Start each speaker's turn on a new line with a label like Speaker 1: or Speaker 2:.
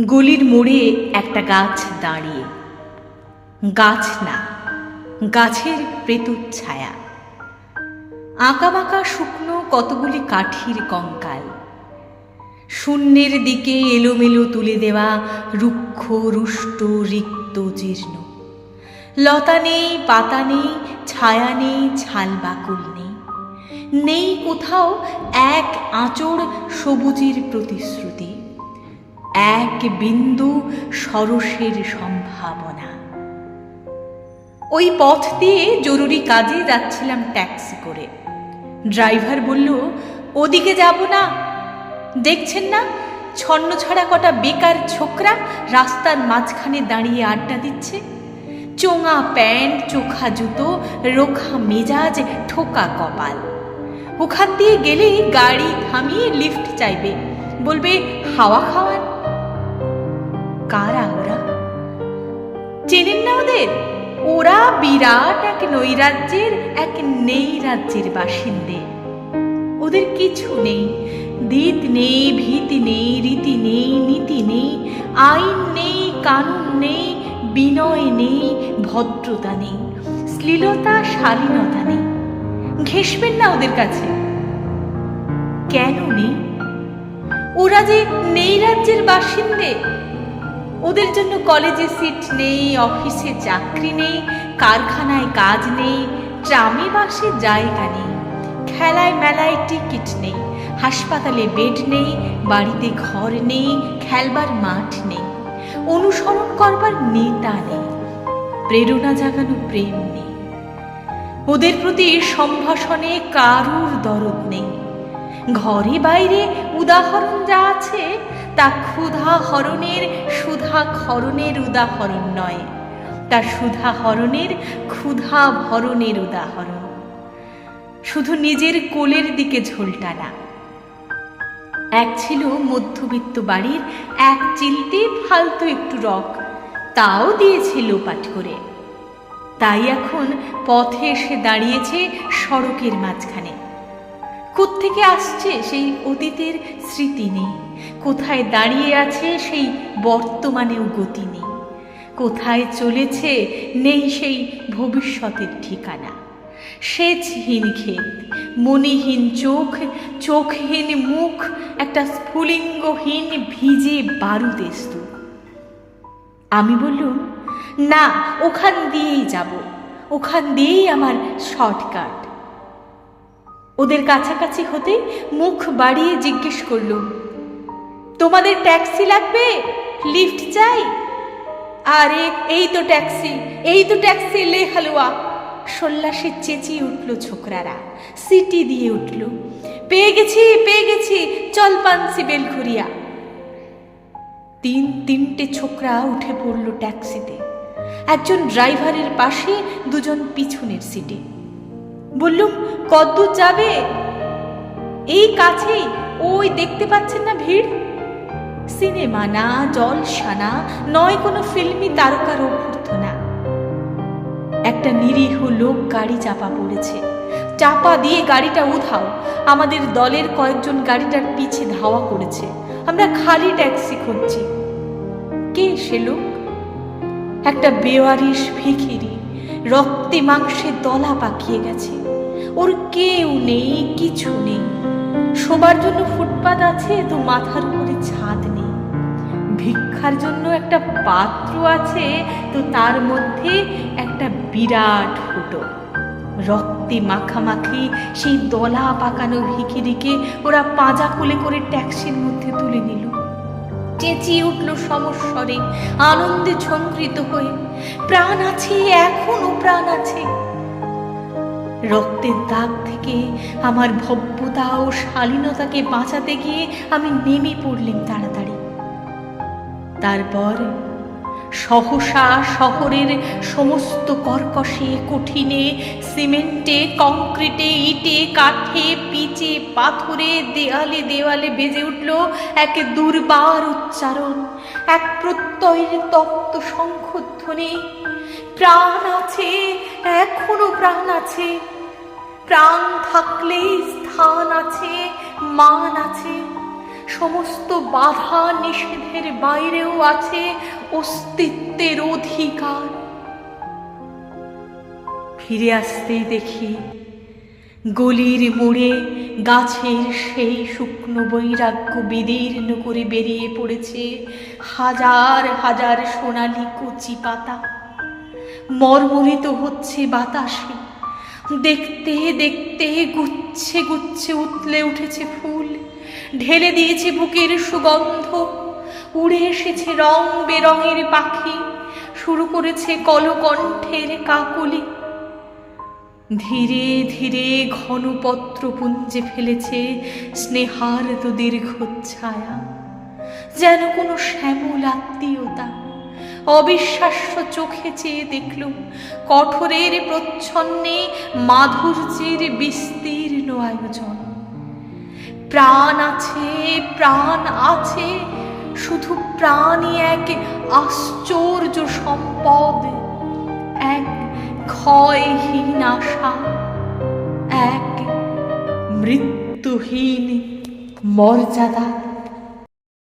Speaker 1: গলির মোড়ে একটা গাছ দাঁড়িয়ে। গাছ না, গাছের প্রেতুর ছায়া। আঁকাবাঁকা শুকনো কতগুলি কাঠির কঙ্কাল। শূন্যের দিকে এলোমেলো তুলে দেওয়া রুক্ষ, রুষ্ট, রিক্ত, জীর্ণ। লতা নেই, পাতা নেই, ছায়া নেই, ছাল বাকুল নেই। নেই কোথাও এক আঁচড় সবুজের প্রতিশ্রুতি। এক বিন্দু সরসের সম্ভাবনা। ওই পথ দিয়ে জরুরি কাজে যাচ্ছিলাম ট্যাক্সি করে। ড্রাইভার বলল, ওদিকে যাব না। দেখছেন না ছন্ন ছড়া কটা বেকার ছোকরা রাস্তার মাঝখানে দাঁড়িয়ে আড্ডা দিচ্ছে। চোঙা প্যান্ট, চোখা জুতো, রোখা মেজাজ, ঠোকা কপাল। ওখান দিয়ে গেলেই গাড়ি থামিয়ে লিফট চাইবে। বলবে, হাওয়া খাওয়ান। কারা ওরা চেনেন না ওদের ওরা বিরাট এক নৈরাজ্যের এক নেই রাজ্যের বাসিন্দে ওদের কিছু নেই দিত নেই ভীতি নেই রীতি নেই নীতি নেই আইন নেই কানুন নেই বিনয় নেই ভদ্রতা নেই শ্লীলতা শালীনতা নেই ঘেসবেন না ওদের কাছে কেন নেই ওরা যে নেই রাজ্যের বাসিন্দে ওদের জন্য কলেজে সিট নেই, অফিসে চাকরি নেই, কারখানায় কাজ নেই, ট্রামে বাসে জায়গা নেই, খেলায় মেলায় টিকিট নেই, হাসপাতালে বেড নেই, বাড়িতে ঘর নেই, খেলবার মাঠ নেই, অনুসরণ করবার নেতা নেই, প্রেরণা জাগানো প্রেম নেই। ওদের প্রতি সম্ভাষণে কারুর দরদ নেই। ঘরে বাইরে উদাহরণ যা আছে তা ক্ষুধা হরণের, সুধা খরণের উদাহরণ নয়। তা সুধা হরণের, ক্ষুধা ভরণের উদাহরণ। শুধু নিজের কোলের দিকে ঝোলটানা এক ছিল মধ্যবিত্ত বাড়ির, এক চিলতে ফালতু একটু রক। তাও দিয়েছিল পাঠ করে। তাই এখন পথে এসে দাঁড়িয়েছে সড়কের মাঝখানে। কোত্থেকে আসছে সেই অতীতের স্মৃতি নেই। কোথায় দাঁড়িয়ে আছে সেই বর্তমানেও গতি নেই। কোথায় চলেছে নেই সেই ভবিষ্যতের ঠিকানা। সেচহীন ক্ষেত মনিহীন চোখ, চোখহীন মুখ, একটা স্ফুলিঙ্গহীন ভিজে বারুদে স্তূপ। আমি বললুম, না, ওখান দিয়েই যাব। ওখান দিয়েই আমার শর্টকাট। ওদের কাছাকাছি হতে মুখ বাড়িয়ে জিজ্ঞেস করলুম তোমাদের ট্যাক্সি লাগবে? লিফট চাই? আরে, এই তো ট্যাক্সি, এই তো ট্যাক্সি, লে হালুয়া। সল্লাসে চেঁচিয়ে উঠল ছোকরারা, সিটি দিয়ে উঠল। পেয়ে গেছি পেয়ে গেছি, চল পানসি বেলঘুরিয়া। তিন তিনটে ছোকরা উঠে পড়ল ট্যাক্সিতে। একজন ড্রাইভারের পাশে, দুজন পিছনের সিটে। বললুম কদ্দূর যাবে? এই কাছেই, ওই দেখতে পাচ্ছেন না ভিড়? সিনেমা না জলসা না নয় কোনো ফিল্মি তারকার অভ্যর্থনা। একটা নিরীহ লোক গাড়ি চাপা পড়েছে। চাপা দিয়ে গাড়িটা উধাও। আমাদের দলের কয়েকজন গাড়িটার পিছে ধাওয়া করেছে। আমরা খালি ট্যাক্সি খুঁজছি। কে সে লোক? একটা বেওয়ারিশ ভিখিরি। রক্তে মাংসে দলা পাকিয়ে গেছে। ওর কেউ নেই, কিছু নেই। শোবার জন্য ফুটপাত আছে, তো মাথার উপরে ছাদ নেই। ভিক্ষার জন্য একটা পাত্র আছে, তো তার মধ্যে একটা বিরাট ফুটো। রক্তে মাখামাখি, সেই দলা পাকানো ভিখিরিকে ওরা পাঁজা কোলে করে ট্যাক্সির মধ্যে তুলে নিল। চেঁচিয়ে উঠল সমস্বরে, আনন্দে ঝঙ্কৃত হয়ে, প্রাণ আছে, এখনও প্রাণ আছে। রক্তের দাগ থেকে, আমার ভব্যতা ও শালীনতাকে বাঁচাতে গিয়ে আমি নেমে পড়লেন তাড়াতাড়ি। তারপর সহসা শহরের সমস্ত কর্কশে, কঠিনে, সিমেন্টে, কংক্রিটে, ইটে, কাঠে, পিচে, পাথরে, দেয়ালে, দেওয়ালে বেজে উঠল এক দুর্বার উচ্চারণ, এক প্রত্যয়ের তপ্ত শঙ্খধ্বনি। প্রাণ আছে, এখনও প্রাণ আছে। প্রাণ থাকলে স্থান আছে, মান আছে। সমস্ত বাধা নিষেধের বাইরেও আছে অস্তিত্বের অধিকার। ফিরে আসতেই দেখি, গলির মোড়ে গাছের সেই শুকনো বৈরাগ্য বিদীর্ণ করে বেরিয়ে পড়েছে হাজার হাজার সোনালি কচি পাতা। মর্মরিত হচ্ছে বাতাসে। দেখতে দেখতে গুচ্ছে গুচ্ছে উতলে উঠেছে ফুল। ঢেলে দিয়েছে বুকের সুগন্ধ। উড়ে এসেছে রং বেরঙের পাখি। শুরু করেছে কলকণ্ঠের কাকলি। ধীরে ধীরে ঘনপত্র পুঞ্জে ফেলেছে স্নেহার তো দীর্ঘ ছায়া যেন কোনো শ্যামল আত্মীয়তা অবিশ্বাস্য চোখে চেয়ে দেখল কঠোরের প্রচ্ছন্নে মাধুর্যের বিস্তীর্ণ আয়োজন। প্রাণ আছে প্রাণ আছে, শুধু প্রাণই এক আশ্চর্য সম্পদ, এক ক্ষয়হীন আশা, এক মৃত্যুহীন মর্যাদা।